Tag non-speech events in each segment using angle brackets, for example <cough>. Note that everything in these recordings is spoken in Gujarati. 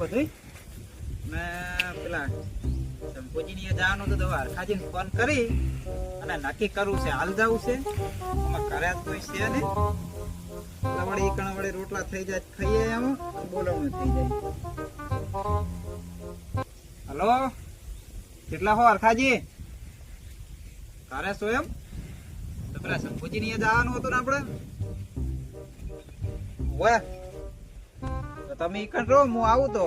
પતી પેલા શંભુજીની એ જવાનું તો કરી અને નક્કી કરવું છે હાલ જવું છે. આમાં ઘરે છે ને. વળી વળી રોટલા થઈ જાય ખાઈએ એમાં બોલાવવાનું થઈ જાય. હલો? કેટલા હો હરખાજી? ઘરે છો એમ? તો પેલા શંભુજીની એ જવાનું હતું ને ઓય તો તમે ઈ રહો, હું આવું તો.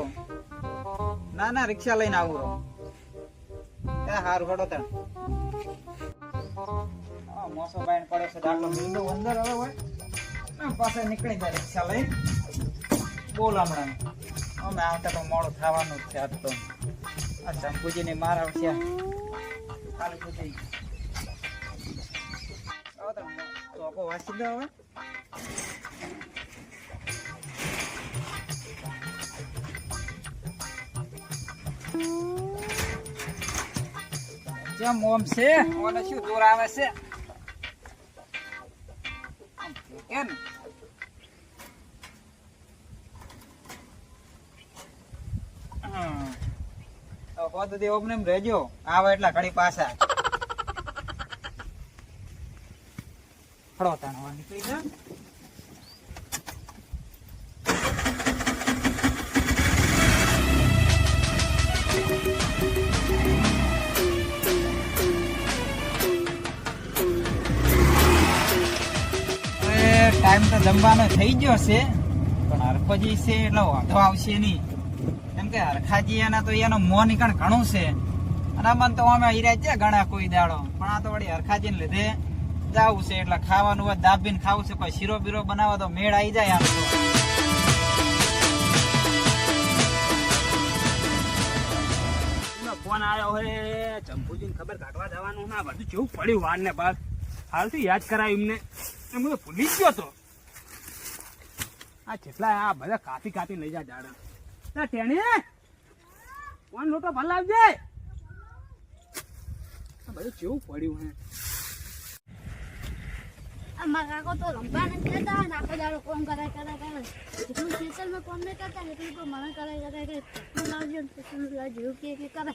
ના ના રિક્ષા લઈને આવું રહો. એ હારું, હડો તણ મોસો બાઈન પડે છે, દાખલો મીંડો અંદર હવે હોય. પાસે નીકળી જાય રિક્ષા લઈને. બોલ હમણાં. અમે આવતા તો મોડું થવાનું જ છે આજ તો. આ શંભુજીને મારા આવશે. ખાલી તો ચોકો વાંચી દો હવે. જેમ ઓમ છે, ઓને શું દૂર આવે છે? આમ કે ને હમ. તો ઓમને એમ રહેજો આવે એટલા ઘડી પાછા. ફળો તાણ નીકળી જા ટાઈમ તો જમવાનો થઈ ગયો છે, પણ હરખોજી છે એટલે વાંધો આવશે નહીં. કેમ કે હરખાજી એના તો એનો મોં નીકળ ઘણું છે. અને અમને તો અમે હીરા છે ઘણા કોઈ દાડો. પણ આ તો વળી હરખાજીને લીધે જવું છે, એટલે ખાવાનું હોય, દાબીને ખાવું છે, કોઈ શીરો બીરો બનાવો તો મેળ આવી જાય આમ આવ્યો હે? ચંપુજીને ખબર કાઢવા જવાનું ના, બધું કેવું પડ્યું વાર ને બાદ હાલથી યાદ કરાયું એમને. હું તો ભૂલી ગયો તો. આ જેટલા આ બધા કાપી કાપી લઈ જા જાડા. ના ટેણી, ફોન લોટો ભલ લાવજે આ બધું કેવું પડ્યું હે. અમારા કાકો તો રમવા નથી જતા ને આખો દાડો કોમ કરે કરે કરે જેટલું ખેતરમાં કોમ નહીં કરતા, એટલું તો મને કરે કરે કરે તું લાવજો તું લાવજો કે કરે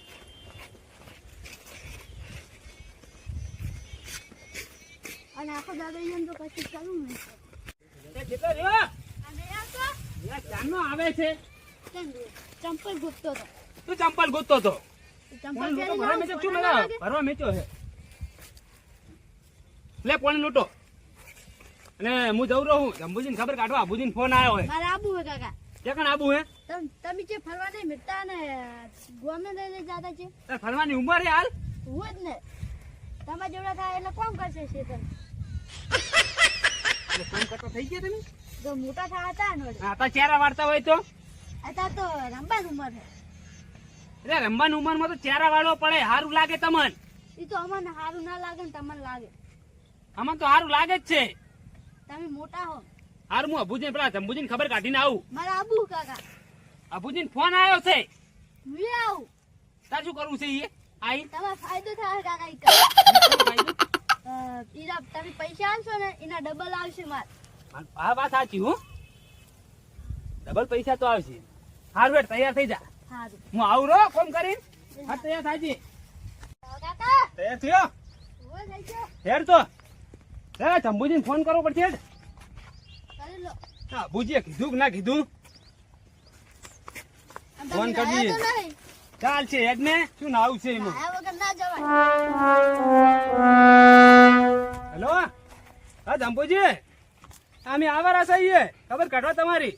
અને આખો દાદા એમ તો કશું કરવું નહીં. આવે છે. ચંપલ ગૂંથતો હતો. તું ચંપલ ગોતતો તો ચંપલ ફોન લોટો પહેરીને ભરવા મેચ્યો? છે. લે પાણી લોટો? અને હું જઉં રહું. જંબુજીને ખબર કાઢવા આબુજી ફોન આવ્યો હોય મારે આબુ હોય કાકા. ક્યાં આબુ હે તમ તમે જે ફરવા નહીં મિટતા ને ગોમે લઈને જતા છે? ફરવાની ઉંમર હે હાલ. હું જ ને. તમારા જેવડા થાય એટલે કોમ કરશે શેતન ફોન કરતો થઈ ગયા તમે જો મોટા થયા હતા ને વળી. હા વાળતા હોય તો? અત્યારે તો રમવાની ઉંમર છે એટલે રમવાની ઉંમરમાં તો ચેરા વાળવો પડે સારું લાગે તમને. એ તો અમને સારું ના લાગે ને તમને લાગે આમાં તો સારું લાગે જ છે. તમે મોટા હો હારું હું અભુજીને પેલા જંબુજીને ખબર કાઢીને આવું. મારા આબુ કાકા અભુજીને ફોન આવ્યો છે. આવું તાર શું કરવું છે એ આઈ. તમારો ફાયદો થાય કાકા ઈરા તમે પૈસા આલશો ને એના ડબલ આવશે માર. હા વાત સાચી હું? ડબલ પૈસા તો આવશે. હારું બેટ તૈયાર થઈ જા. હું આવું રો ફોન કરીને? હા તૈયાર થાજી તૈયાર થયો? હું હેડ તો. હે જંબુજીને ફોન કરવો પડશે હા બુજીએ કીધું કે ના કીધું? ફોન કરજે. ચાલ છે હેડ ને. શું ના છે એમાં? લાયા વગર ના જવાય. હેલો? હા ધંપુજી અમે આવારા છીએ ખબર કાઢવા તમારી?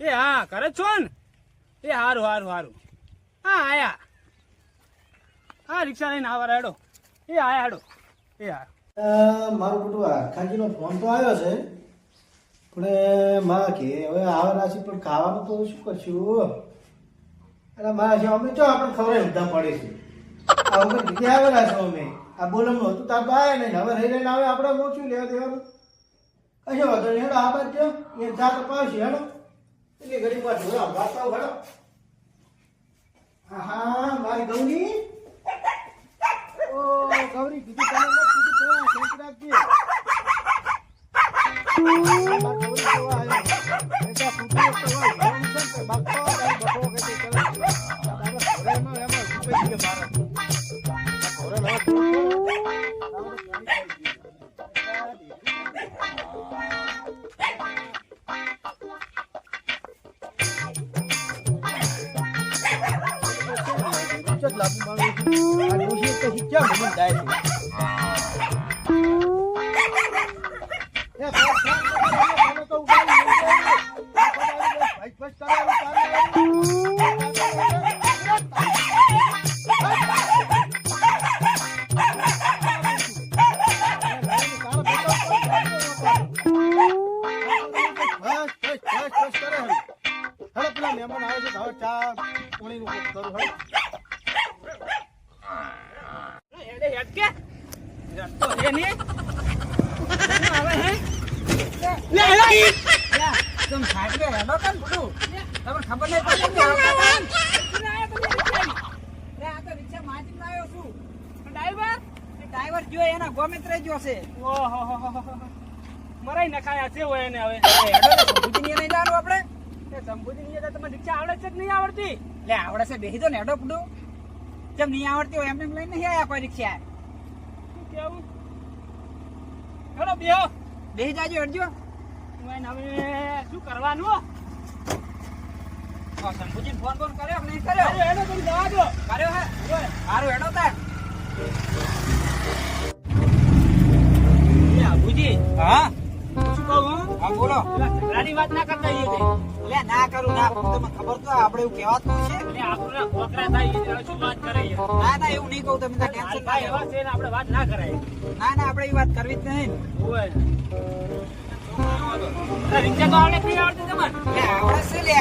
એ હા કરે છો ને? એ હારું હારું હારું. હા આયા. હા રિક્ષા લઈને આવારા હેડો. એ આયા હેડો. એ હા. મારું કુટુંબ આખાજીનો ફોન તો આવ્યો છે. પણ માં કે હવે આવવાના છે પણ ખાવાનું તો શું કરશું? એટલે મારા છે અમે જો આપણે ખબર ઊંધા પડે છે. આ વખત કીધી આવેલા છો અમે. આ બોલમનું હતું, તાર બાય નહીં ને. હવે રહી રહીને આવે આપણે મોચું લેવા દેવાનું. કશો વાંધો નહીં, હેડો આ બાજુ એ જાત તો પાવશે હેડો. એટલે ઘડી વાર ઢોરા વાર્તાઓ હેડો. હા હા, મારી ગૌરી. ઓ ગૌરી, કીધું તને કીધું તો ખેંચી રાખજે. મારા ગૌરી જોવા આવ્યો. પૈસા ફૂટી લાગુ મારું આ ડોશી તો શીખ્યા મને જાય છે? <laughs> એના ગોમિત્ર છે. મરાઈ નખાયા છે હોય એને હવે. સંભુજી હેડો ને જવાનું આપણે. સંભુજી ની તમને રિક્ષા આવડે છે કે નહીં આવડતી? લે આવડે છે. બેસી દો ને હેડો પડું. જેમ નહીં આવડતી હોય? એમને એમ લઈને નહીં આયા કોઈ રિક્ષા કેવું? ચલો બેહો. બેસી જાજો હેડજો. હવે શું કરવાનું શંભુજી ફોન ફોન કર્યો નહીં કર્યો? કર્યો એનો તમે દવા દો કર્યો હે. સારું હેડો તાર. એ હા? શું કહું હા? બોલો. ઝઘડાની વાત ના કરતા એ લે ના કરું ના તમને ખબર તો આપણે એવું કહેવાતું છે? એટલે આપણે ખોખરા થાય એ શું વાત કરે ના ના એવું નહીં કહું તમે ટેન્શન ના. એવા છે ને આપણે વાત ના કરાય. ના ના આપણે એ વાત કરવી જ નહીં ઓય રિક્ષા તો આવડે નહીં આવડતી આવડે છે લે.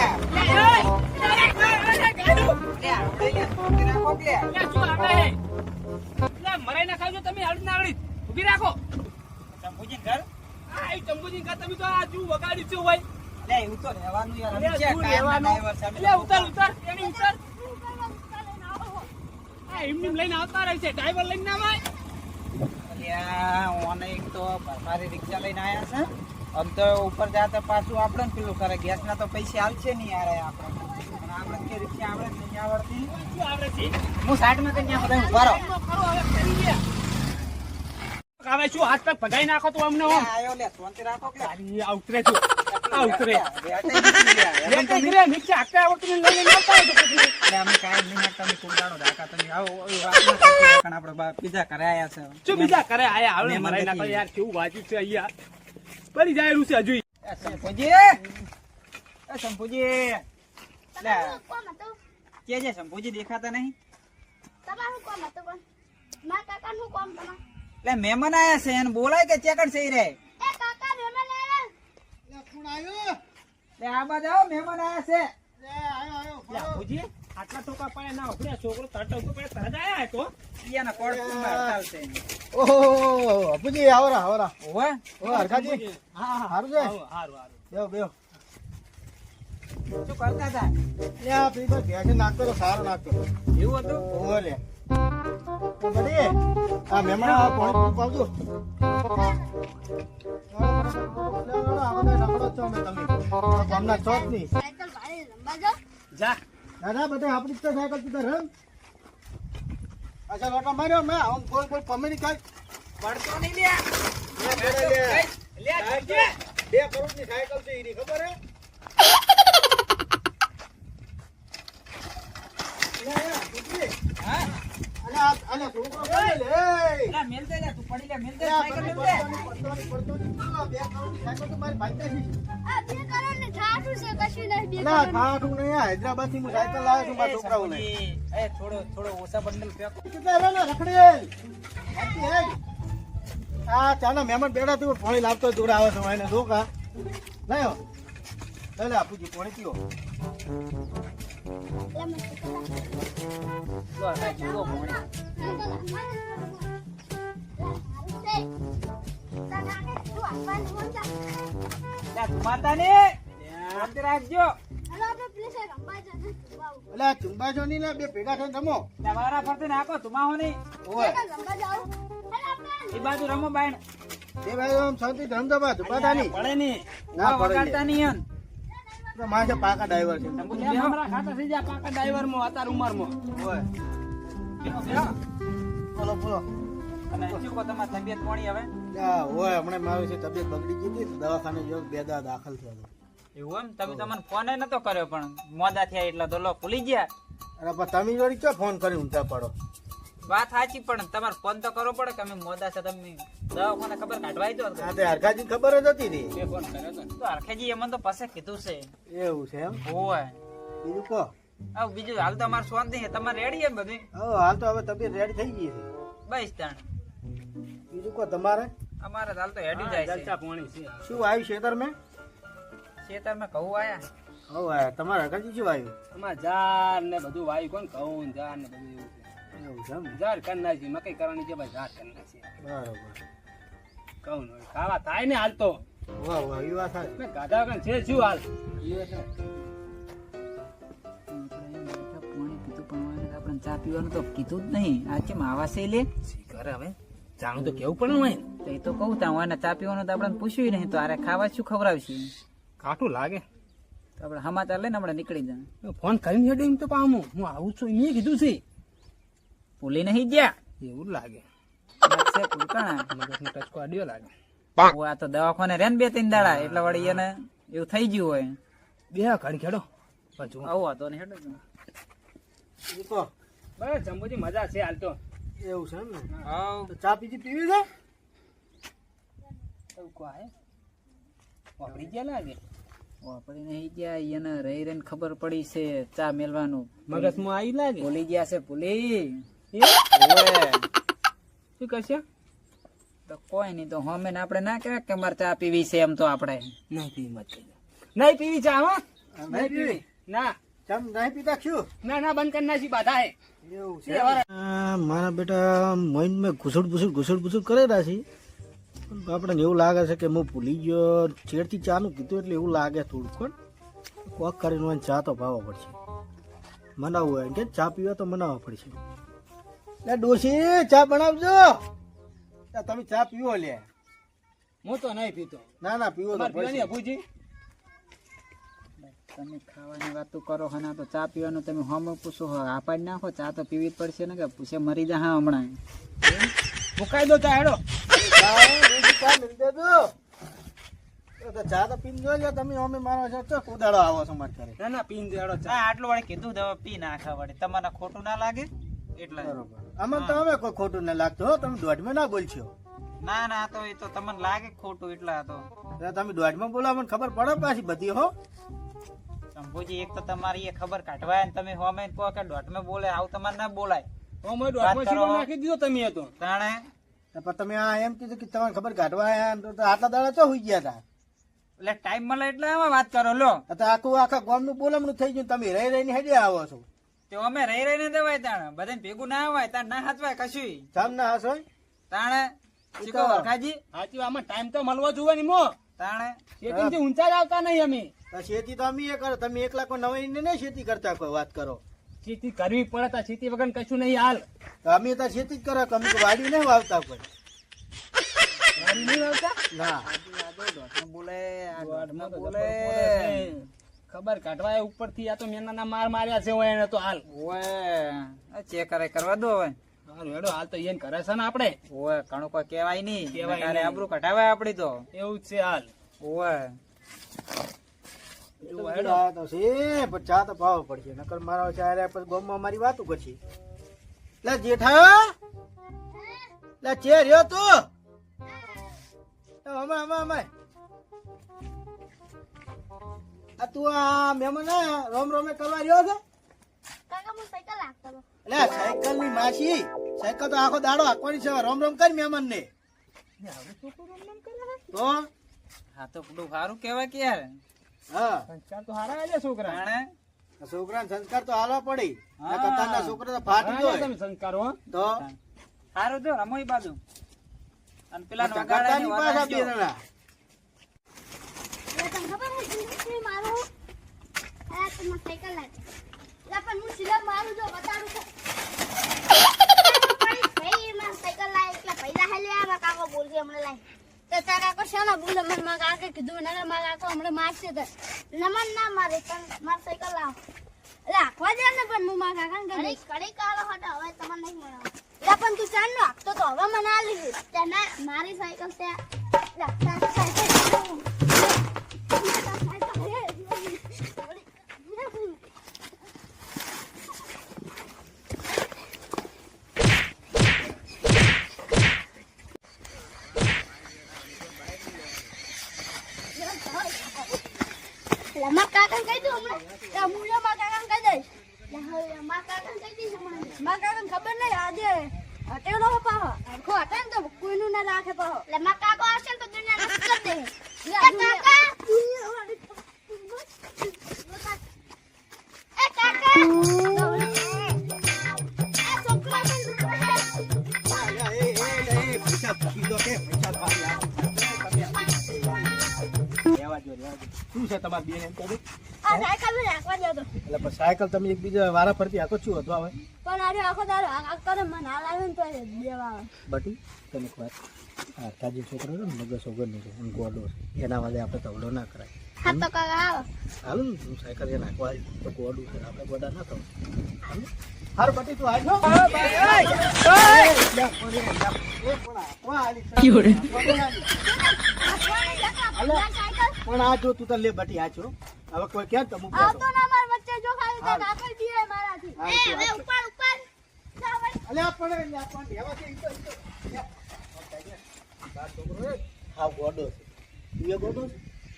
મરાઈ નાખાવજો તમે આવડી ના આવડી ઊભી રાખો. શંભુજી ઘર? આ એ ઘર તમે તો આ જુ વગાડ્યું છે હોય. લે એવું તો રહેવાનું યાર અમે ક્યાં રહેવાનું? લે, તો ઉતાર ઉતાર એની ઉતાર. આ એમનેમ લઈને આવતા રહે છે ડ્રાઈવર લઈને ના ભાઈ ઓને એક તો ભરમારી રિક્ષા લઈને આયા છે. આમ તો ઉપર જાતા પાછું આપણે ને પેલું કરે ગેસ ના તો પૈસા હાલશે નહીં યાર આપણે. આપણે કે રિક્ષા આવડે નહીં આવડતી? હું સાઈડમાં કઈ બધા ઊભા રહો. હવે કરી શું? હાથ પગ ભગાઈ નાખો તો અમને આયો લે શાંતિ રાખો કે. આ ઉતરે છું આ ઉતરે બેઠા નથી લે. લે, તો ઉતરે, નીચે હાંકતા આવડતું નહીં, લઈને આવતા હોય તો પછી. અમે કાંઈ જ નહીં તમે કુંડાળો રાખા તમે આવો વાત ના કરતા આપણે બીજા ઘરે આયા છે. શું બીજા કરે આયા આવડે મરાઈ નાખો યાર કેવું વાજ્યું છે અહીંયા. પડી જાય છે હજુ. એ શંભુજી એ શંભુજી લે? કે છે શંભુજી દેખાતા નહીં? તમારું કોમ હતું પણ? મારા કાકાનું કોમ તમારે? એટલે મહેમાન આયા છે એને બોલાય કે ચેકડ છે ઈ રે. આ બાજુ મહેમાન આયા છે. આટલા ટોકા પડે ના છોકરો તરત પડે તરત આયા તો. ઈયાના કોડ હડતાલ છે. ઓહો, અપુજી, આવરા, આવરા. ઓવે ઓ, હરખાજી, હા હા સારું છે? હારું. બેહો, બેહો. શું કરતા હતા? લે, આ પેલી તો નાખતો સારો નાખતો. એવું હતું? લે. બધી, આ મહેમાન આ પાણી પીવું પાવજો. ગામના ભાડે રમવા જા. દાદા બધા આપણી તો સાયકલ તું તારે, અચ્છા લોટા માર્યો મેં આમ ગોલ ગોલ પમેરી કાંઈ પડતો નહીં લે. બે કરોડની સાયકલ છે એની ખબર હે. હા. અલે આ- અલે છોકરો કોને લે? એલા મેલ દે લે તું પડી લે મેલ દે લે, આ સાયકલ બધી મેલ દે પડતોની, પડતોની, પડતોની. આ બે કરોડની સાયકલ તો મારી ભાઈ નથી. આ બે કરોડ ને ઠાઠું છે કશું નહીં બે અલે આ કરોડ ઠાઠું નહીં, આ હૈદરાબાદથી હું સાયકલ લાવ્યો છું મારા છોકરાઓને. એ થોડો થોડો ઓછા બંડલ ને. આ ચાના મહેમાન બેઠા તું પાણી લાવતો દૂર આવે છે એને જો કા લાયો લે લે આપુજી પાણી પીઓ ચુંબાજો ની બે ભેગા થઈને રમો. લે ફરતે નાખો તુમાહો નહીં. એ બાજુ રમો બાયણ. એ ભાઈ શાંતિ દબા ધુપાતા નહીં પડે નહીં. ના પડતા નહીં. એમ પાકા ડ્રાઈવર છે. લે, ખાતા થઈ જાય પાકા ડ્રાઈવરમાં અત્યારે ઉંમરમાં. ઓય. બેહો, બેહો. બોલો બોલો. અને શું કહો તમારી તબિયત પોણી હવે? યા, ઓય હમણાં મારી છે તબિયત બગડી ગઈ હતી દવાખાને જો દાખલ થયો. એવું એમ? તમે તમને ફોન નતો કર્યો પણ મોડા થયા એટલે તો ભૂલી ગયા. અરે પણ તમે જોડી ચો ફોન કરી ઊંચા પડો? વાત સાચી પણ તમારે ફોન તો કરવો પડે કે અમે મોદા છે તમે દવાખાને ખબર કાઢવાય દો તે હરખાજી ખબર જ હતી ને. બે ફોન કર્યો તો. તો હરખેજી એમને તો પાસે કીધું છે. એવું છે એમ? હોય. બીજું કહો. હા બીજું હાલ તો અમારે શાંતિ છે તમારે રેડી એમ બધું? હા હાલ તો હવે તબિયત રેડી થઈ ગઈ છે. બસ તાણ. બીજું કહો તમારે? અમારે હાલ તો હેડી હા, જાય છે. શું આવ્યું ખેતર મેં ખેતરમાં કહું આયા હવે આયા. તમારે હરખાજી શું આવ્યું તમારે જાર ને બધું વાયુ કોણ કહું ને ઝાડ ને બધું એવું છે એવું છે એમ ઝાડ કરી નાખી મકઈ કરવાની છે ભાઈ? ઝાડ કરી નાખી બરોબર. ઘઉં ખાવા થાય ને હાલ તો. વાહ વાહ એ વાત સાચી. ગાધા વગર છે શું હાલ? એ આપણે ચા પીવાનું તો કીધું જ નહીં. આ કેમ આવા છે લે? કરે હવે? જાણું તો કેવું પણ હોય તો એ તો કહું તા આને ચા પીવાનું તો આપણે પૂછ્યું નહીં તો આરે ખાવા શું ખવડાવશું? કાઠું લાગે. તો આપણે સમાચાર લઈને આપણે નીકળી જાય ફોન કરીને હેડે તો પામું હું આવું છું મેં કીધું છે. ભૂલી નહીં ગયા. એવું લાગે. લાગશે કુલકાણા મગજનો ટચકો આડ્યો લાગે. આ તો દવાખાને રે બે ત્રણ દાડા એટલે વળી એને એવું થઈ ગયું હોય. બે ખેડો. પાછું આવું હતો ને હેડો કહો બસ જંબુજી મજા છે હાલ તો. એવું છે એમ ને? ચા પીજી પીવી છે? એવું કો આય વાપરી ગયા લાગે? વાપરી નહીં ગયા એને રહી રહીને ખબર પડી છે ચા મેલવાનું. મગજમાં આવી લાગે? ભૂલી ગયા છે ભૂલી. શું કરશે તો કોઈ નહીં તો હોમે આપણે ના કહેવાય કે મારે ચા પીવી છે એમ તો આપણે. નહીં પીવી મત નહીં પીવી ચા હો? નહીં પીવી? ના. ચમ નહીં પીતા શું? ના ના બંધ કરી નાખી બાધા હે. મારા બેટા મોઈન મેં ઘૂસડ ભૂસડ ઘૂસડ ભૂસડ કરેલા છે. આપણને એવું લાગે છે કે હું ભૂલી ગયો. ચેડથી ચાનું કીધું એટલે એવું લાગે થોડું પણ કોક કરીને ચા તો ભાવવા પડશે. મનાવવું હોય કે ચા પીવા તો મનાવવા પડશે. લે ડોશી ચા બનાવજો. તમે ચા પીવો લે. હું તો નહીં પીતો. ના ના પીવો પીવાની અભુજી તમે ખાવાની વાતો કરો હે તો ચા પીવાનું તમે હમ પૂછો હો. આ નાખો ચા તો પીવી જ પડશે ને કે પૂછે મરી જા હા હમણાં. મુકાઈ દો ચા હેડો. ચા, મિલ દેજો તો ચા તો પીને જોઈ તમે અમે મારો છો તો કુદાડો આવો છો મારે કરે ના ના પીન જોડો ચા. ચા આટલું વળી કીધું દવા પી નાખા વળી. તમારે ખોટું ના લાગે? એટલે બરોબર. આમાં તો અમે કોઈ ખોટું ના લાગતું હો તમે દોઢમાં ના બોલશો. ના ના તો એ તો તમને લાગે ખોટું એટલા તો. તમે દોઢમાં બોલો મને ખબર પડે પાછી બધી હો. શંભુજી એક તો તમારી એ ખબર કાઢવાય ને તમે હોમે કહો કે દોઢમાં બોલે આવું તમારે ના બોલાય. તો મેં વાત દોઢમાં. શીરો નાખી દીધો તમે એ તો. તાણે? પણ તમે આ એમ કીધું કે તમારે ખબર કાઢવા આવ્યા તો આટલા દાડા તો હોઈ ગયા હતા એટલે ટાઈમ મળે એટલે આમાં વાત કરો લો. તો આખું આખા ગામનું બોલમણું થઈ ગયું તમે રહી રહીને હેડે આવો છો. તો અમે રહી રહીને દેવાય તાણે. બધાને ભેગું ના હોય તાણ ના હાચવાય કશું. સામ ના હસો તાણે શીખો વરખાજી. હાચી આમાં ટાઈમ તો મળવો જોવે ને મો. તાણે ખેતીથી ઊંચા જ આવતા નહીં અમે. તો ખેતી તો અમે એ કરો તમે એક લાખ નવાઈ ને નહીં ખેતી કરતા કોઈ વાત કરો? ખેતી કરવી પડે તો ખેતી વગર કશું નહીં હાલ. તો અમે તો ખેતી જ કરો કે અમે તો વાડી નહીં વાવતા કોઈ. વાડી નહીં વાવતા? ના. બોલે બોલે. ખબર કાઢવા એ ઉપરથી આ તો મેનાના માર માર્યા છે હોય એને તો હાલ. ઓય ચેક કરે કરવા દો હવે. હાલ હેડો હાલ તો એને કરે છે ને આપણે. ઓય ઘણું કોઈ કહેવાય નહીં. કહેવાય અરે. આબરૂ કઢાવાય આપડી તો. એવું જ છે હાલ. ઓય. જો હેડો ચા તો છે પણ ચા તો ભાવ પડશે. નકર મારો ચારે પછી ગામમાં મારી વાતું કરશે. લે જેઠા! લે ચે રહ્યો તું? હમણાં હમણાં અમે આ તું આ મહેમાન રોમ રોમે કરવા રહ્યો છે? કાકા સાયકલ હાંકતો હતો. લે સાયકલની માસી સાયકલ તો આખો દાડો હાંકવાની છે રોમ રોમ કરી મહેમાન ને તો હા તો પેલું સારું કેવાય કે યાર. હા. સંસ્કાર તો છોકરા. છોકરા સંસ્કાર તો હાલવા પડી. છોકરા તો ફાટી સંસ્કાર હો. તો? સારું જો રમો બાજુ. અને પેલા તને ખબર છે જિંદગી મારું? આ સાયકલ લાગે એટલે પણ હું સીધા મારું જો બતાડું તો. સાયકલ લાય એટલે પહેલા હેલે આ મારા કાકો બોલશે હમણાં લાય. તો તારા કાકો શાનો બોલે મને મારા કાકે કીધું નગર મારા કાકો હમણાં મારશે તો. નમન ના મારે પણ મારી સાયકલ લાવ. આખવા દે ને પણ હું મારા કાકાને દઈશ. કડી કાળો હતો હવે તમને નહીં મળે એટલે પણ તું ચાલ તો હવે મને આ લીધું. ત્યાં ના મારી સાયકલ ત્યાં રાખતા સાયકલ છે તમારી બેન એમ કહી સાયકલ ને રાખવા તો. એટલે સાયકલ તમે એકબીજા વારા ફરતી આખો છું હતો હવે? પણ અરે આખો તારો આખો આ મને હાલ આવે ને તો દેવા બટી તમે એક વાત. આ તાજી છોકરો છે ને મગજ વગરનો છે એમ ગોડો છે. એના વાલે આપણે તવડો ના કરાય. હા તો કાકા આવો હાલો ને હું સાયકલ એ નાખવા તો ગોડું છે આપણે ગોડા ના થવું. હાર બટી તું આવજો પણ આ જો તું તો લે બટી આ છો હવે કોઈ ક્યાં તમુ આવતો ના માર વચ્ચે જો ખાલી તો કાકલ દીએ મારાથી. હા, એ હવે ઉપર ઉપર અલે પણ આ પણ. હેવા છે ઈ તો, ઈ તો. તાર છોકરો છે, હાવ ગોડો છે. ગોડો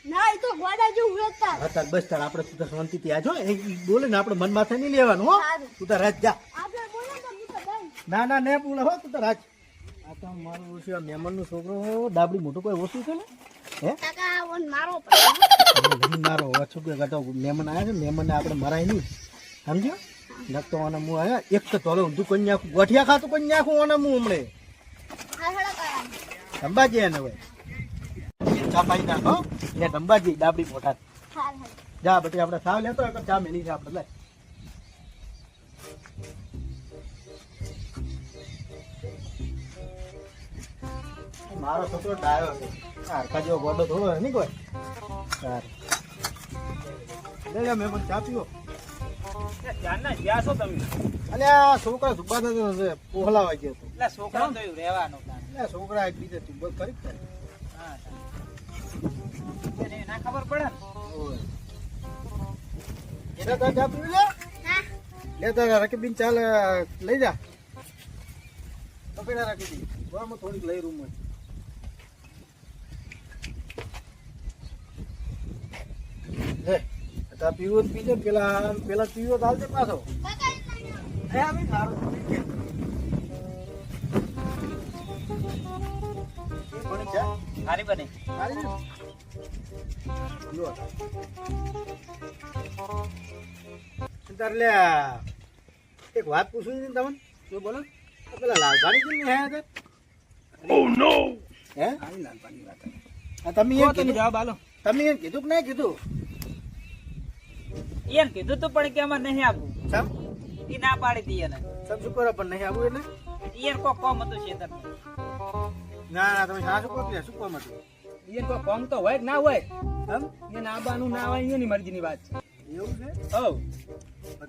ના એ તો ગોડા જેવું વેચતા હા બસ તાર આપણે તું તો શાંતિથી આજો એ બોલે ને આપણે મન માથે નહીં લેવાનું હો. તું તો રાજ જા. આપણે બોલે તો હું તો ના ના ને બોલે હો તું તો રાજ. આ તો મારું આ મહેમાનનો છોકરો ડાબડી મોટું કોઈ ઓછું છે ને? હે? કાકા મારો પડે મારો હવે કે કાં મહેમાન આવ્યા છે મહેમાનને આપણે મરાય નહીં. સમજ્યો? નકતો આને હું આવ્યા એક તો તોલો ઊંધું કોઈ નાખું ગોઠિયા ખાતું કોઈ નાખું આને હું હમણે. ડંબાજી અંબાજી એને હવે. ચાપાઈ નાખો ને અંબાજી ડાબડી હાલ જા બટી આપણે સાવ લેતો ચા મેની છે આપણે લે. મારો છોકરો ડાયો છે. હારકા જેવો ગોડો થોડો હોય નહીં કોઈ? સારું. લે લે મેં પણ ચા પીવો. ત્યારના ગયા છો તમે? અલે આ છોકરા સુબા થતો પોહલાવા ગયો હતો. એટલે છોકરા તો રહેવાનું કામ. એટલે છોકરા એક બીજે તું કરી જ હા, ના ખબર પડે? ને તાર ચા પીવી લે? હા. લે તારા રકીબીન ચાલ લઈ જા. રાખી દી હું થોડીક લઈ રૂમ લે તા પીવો પીજો ને પેલા પેલા પીવો તો હાલજે પાછો. હે અમે સારું છે સારી બને સારી ને? લો. તાર લે એક વાત પૂછું ને તમને? જો બોલો. આ પેલા લાલભાણી કેમ નહીં આયા તે? હે? આવી લાલપાની વાત આ તમે એમ કીધું. જવાબ આલો. તમે એમ કીધું કે નહીં કીધું? એને કીધું તું પણ કે અમારે નહીં આપવું સમ? ઈ ના પાડી દી એને. સમ શું કરો પણ નહીં આવું એટલે ઈયર કો કોમ હતું શેતર ના ના તમે સાસુ શું કે શું કોમ હતું? ઈયર કો કોમ તો હોય કે ના હોય? સમ? એ ના બાનું ના હોય એની મરજીની વાત છે. એવું છે? હવ.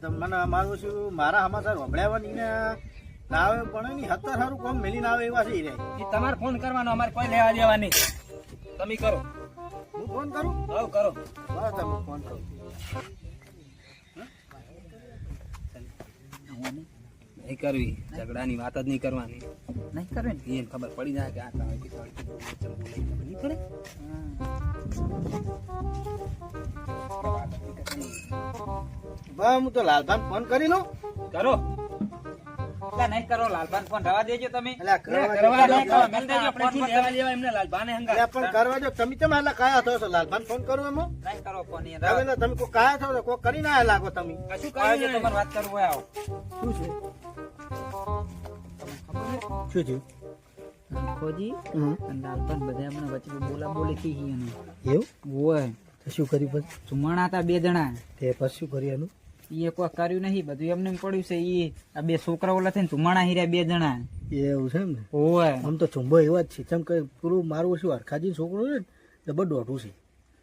તમે મને મારું શું મારા સમાચાર વભળ્યાવાની ને ના આવે પણ નહીં હતર સારું કોમ મેલી ના આવે એવા છે એ તમારે ફોન કરવાનો અમારે કોઈ લેવા દેવા નહીં. તમે કરો. હું ફોન કરું? હવ કરો. બસ તમે ફોન કરો. નહીં કરવી. ઝઘડાની વાત જ નહીં કરવાની. નહીં કરે ને? એને ખબર પડી જાય કે આ ખબર નહીં બા હું તો લાલભાન ફોન કરી લઉં. કરો. એટલે નહીં કરો લાલભાન ફોન રવા દેજો તમે. કરવા કરવા દો. દે, કરવા મેલ દેજો, ફોનથી દેવા એમને લાલભાને હંગાત. પણ કરવા દો. તમે કેમ આટલા કાયા થો છો? લાલભાન ફોન કરું એમાં? નહીં કરો ફોન ઈ હવે રવા. તમે કોઈ કાયા થો છો કોઈ કરીને લાગો તમે. કશું દેજો. કરી તમારે વાત કરવું હોય આવો. શું છે? શું થયું? ખોજી હમ. બધા મને વચ્ચે બોલા બોલી થઈ એવું? ઓય શું કર્યું પછી? ચુમાણા હતા બે જણા. તે પછી શું કર્યું એનું? ઈ કોઈ કર્યું નહીં બધું એમને એમ પડ્યું છે એ આ બે છોકરા ઓલા થઈને ચુમાણા હીર્યા બે જણા. એવું છે ને? ઓય આમ તો ચુંબો એવા જ છે. ચમ કે પેલું મારું શું હરખાજી છોકરો છે ને ડબલ દોઢું છે.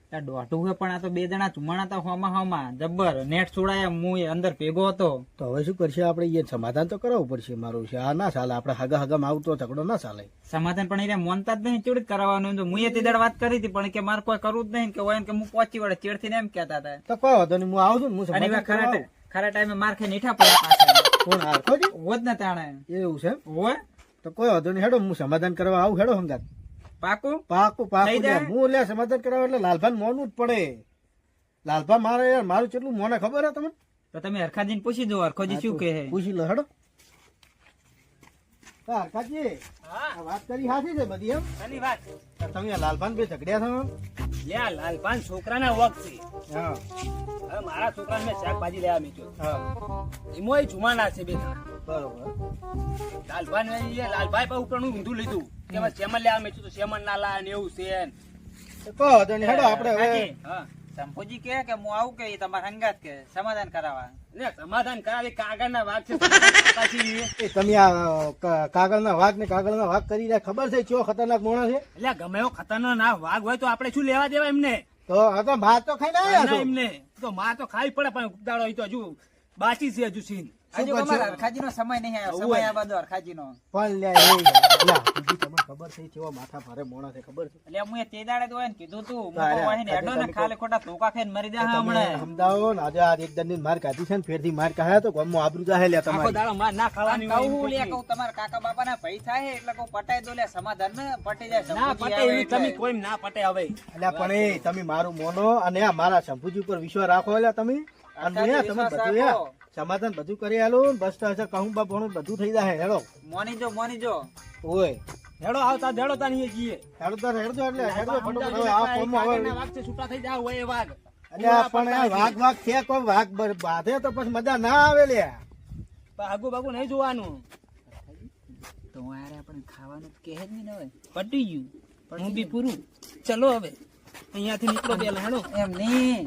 દોઢું પણ આ તો બે જણા ચુમાણા હતા હોમાં હોમાં. જબ્બર નેટ છોડાયા હું અંદર ભેગો હતો. તો હવે શું કરશે આપણે એ સમાધાન તો કરાવવું પડશે મારું છે. આ ના ચાલે આપણે હગા હગામાં આવતો ઝઘડો ના ચાલે. સમાધાન પણ એને મોનતા જ નહીં ચેડ કરાવવાનું તો હું એ તે વાત કરી હતી પણ કે મારે કોઈ કરવું જ નહીં કે હોય કે હું પહોંચી વળે ચેડથી એમ કહેતા હતા. તો કોઈ વાંધો નહીં હું આવું છું ને, હું સમાધાન ખરા ખરા ટાઈમે માર નીઠા પડે પડ્યા કોણ હરખોજી હોત ને તાણે. એવું છે હોય તો કોઈ વાંધો નહીં હેડો હું સમાધાન કરવા આવું હેડો હંગાત પાકું? પાકું પાકું હું લે સમાધાન કરવા એટલે લાલભાન મોનું જ પડે. લાલભા મારે યાર મારું કેટલું મોને ખબર હે તમને? તો તમે હરખાજીને પૂછી દો હરખોજી શું કહે પૂછી લો હડો. હરખાજી. હા. વાત કરી હાથી છે બધી એમ? આની વાત. તમે લાલભાન બે ઝઘડ્યા છો? લે લાલભાન છોકરાના છે. હા. હવે મારા છોકરાને મેં શાકભાજી લેવા મીઠ્યો હા. એમાંય જુમાના છે બે બરોબર. લાલભાઈ ને એ લાલભાઈ પર ઉપરનું ઊંધું લીધું. કે હવે લેવા મેં તો શેમન ના લા ને એવું છે તો કહો તો ને હેડો આપણે હવે હરખાજી, હા. કે હું આવું કે તમારા હંગાત કે સમાધાન કરાવવા. ને સમાધાન કરાવી કાગળના વાઘ છે. પાછી તમે આ કાગળના વાઘ ને કાગળના વાઘ કરી રહ્યા. ખબર છે ચો ખતરનાક મોણા છે? એટલે ગમે એવો ખતરનાક વાઘ હોય તો આપણે શું લેવા દેવા એમને? તો આ તો ભાત તો ખાઈને ના એમને. તો માં તો ખાઈ પડે પણ દાડો તો હજુ બાકી છે હજુ સીન. હજુ કરશો? અમારા હરખાજીનો સમય નહીં આવ્યો. સમય આ બધો હરખાજીનો પણ લ્યા એ લ્યા, બીજી તમને ખબર છે કેવા માથા ભારે મોણા છે ખબર છે? એટલે હું તે દાડે તો હોય કીધું તું. હું વાહીને હેડો ને તમે ખોટા ધોકા ખાઈને મરી જા તમે સમજાવો ને આજે આ એક દંડની માર કાઢી છે ને ફેરથી માર કાઢ્યા તો ગમો આબરૂ જાહે લ્યા આખો દાડો માર ના ખાવાની હોય કહું લે કહું. કહું તમારા કાકા બાપા ના ભઈ થાય એટલે કહું પટાઈ દો લે સમાધાન ને પટી જાય ના પટે. તમે કોઈ ના પટે હવે. એટલે પણ એ તમે મારું મોનો અને આ મારા શંભુજી ઉપર વિશ્વાસ રાખો એટલે તમે. અને તમે બધું યા સમાધાન બધું કરી આલું બસ તો હશે કહું બા ભણું બધું થઈ જાય હેડો. મોની જો મોની જો. ઓય. હેડો આવતા હેડો તાન અહીંયા જઈએ હેડો તો હેડો એટલે હેડો ફટાફટ આ કે ફોનમાં હવે કાગળના છે, છૂટા થઈ જાવ હોય એ વાઘ એટલે પણ આ વાઘ વાઘ છે કોઈ વાઘ બાધે તો પછી મજા ના આવે લે. ભાગુ બાગુ નહીં જોવાનું. તો આરે આપણે ખાવાનું કહે જ નહીં ને હવે. પટી ગયું. હું બી પૂરું. ચલો હવે. અહીંયાથી નીકળો પેલા હેડો. એમ નહીં.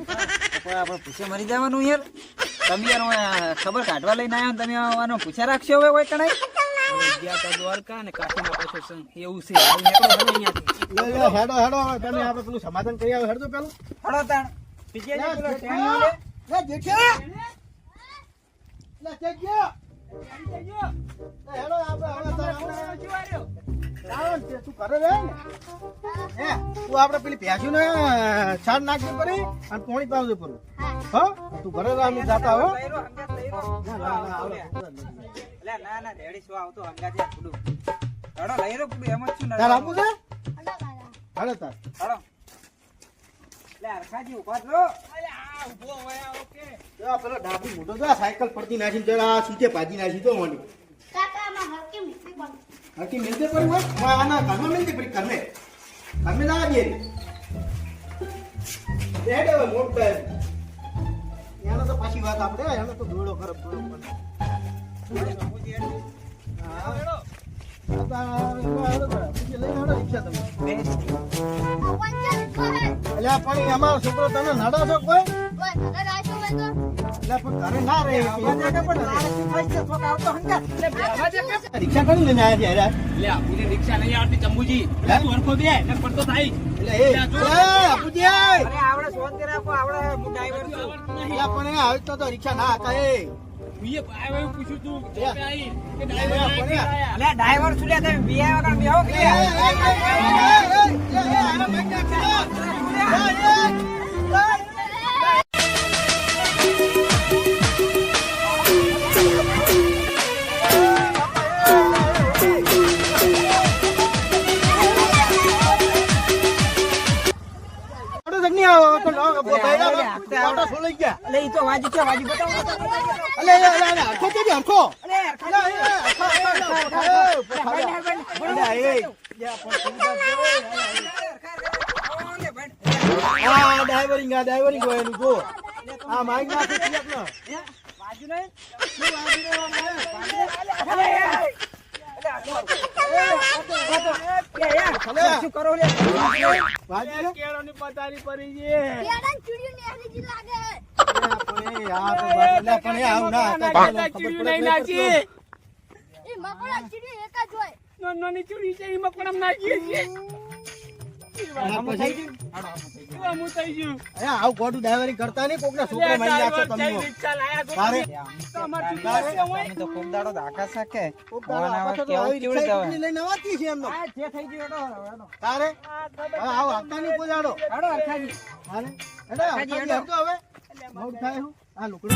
આપણે પૂછે મરી જવાનું યાર. તમે યાર ખબર કાઢવા લઈને આવ્યો ને તમે આનો પૂછ્યા રાખશો હવે કોઈ કણાય ગયા તા દ્વારકા ને કાકીના પાછો સંગ એવું છે. હેડો હેડો હેડો તમે આપણે પેલું સમાધાન કરી આવો. હેડજો પેલું. તાણ. લે. લે, જેઠિયા! હેડો આપણે હવે તાર આપણે લાવો ને તે તું કરે રે હે, તું આપણે પેલી ભેંસું ને છાણ નાખવી પડી અને પોણી પાવવું પડું હા હો તું ઘરે અમે જાતા હો. ના, ના, રેડી શું આવતો. લઈ એમ જ છું તાર તાર. પેલો ડાબુ મોટો સાયકલ પડતી નાખીને જરા આ સીટે ભાજી નાખી તો મને. કાકા માં હરકે મીઠી પણ. મિલતે પડી હોય? હું આના ઘરમાં મિલતી પડી ઘરમે ઘરમે ના આવીએ. બેડ હવે મોટ બેડ એનો તો પાછી વાત આપણે એનો તો ધૂળો ખરાબ દોડો પણ છોકરો તને નડો છો કોઈ? ના. રીક્ષા કરી લઈને આવ્યા છે યાર લે આપુજી રિક્ષા નહીં આવતી ચંબુજી હરખો બે પડતો થાય એ એ, અપુજી એ! આવડે શાંતિ રાખો, આવડે હું ના, શું લઈ ગયા? અલે, ઈ તો વાજી છે, વાજી બતાવો. અલે, હરખો હરખો? અલે, અલે, હરખો, એ, એ, હરખો, એ, હરખો, ભાઈ, એ. ભાઈ, ભાઈ, અલે, એ, યા, પણ આ ડાઈવરિંગ આ ડાઈવરિંગ હોય એનું જો આ માઈક નાખે છે આપને વાજી નહીં? ભલે. શું ચીડિયું ને એની લાગે એ, પણ એ, આ તો વાત- એટલે પણ એ આવું ના થાય. પાછા ખબર ચીડ્યું પડે નહીં તો નાખી આવું ખોટું ડાઈવરિંગ કરતા નહીં કોકના છોકરા મારી નાખશો તમે. તારે? કોક. કોક હવે આ લુકડો.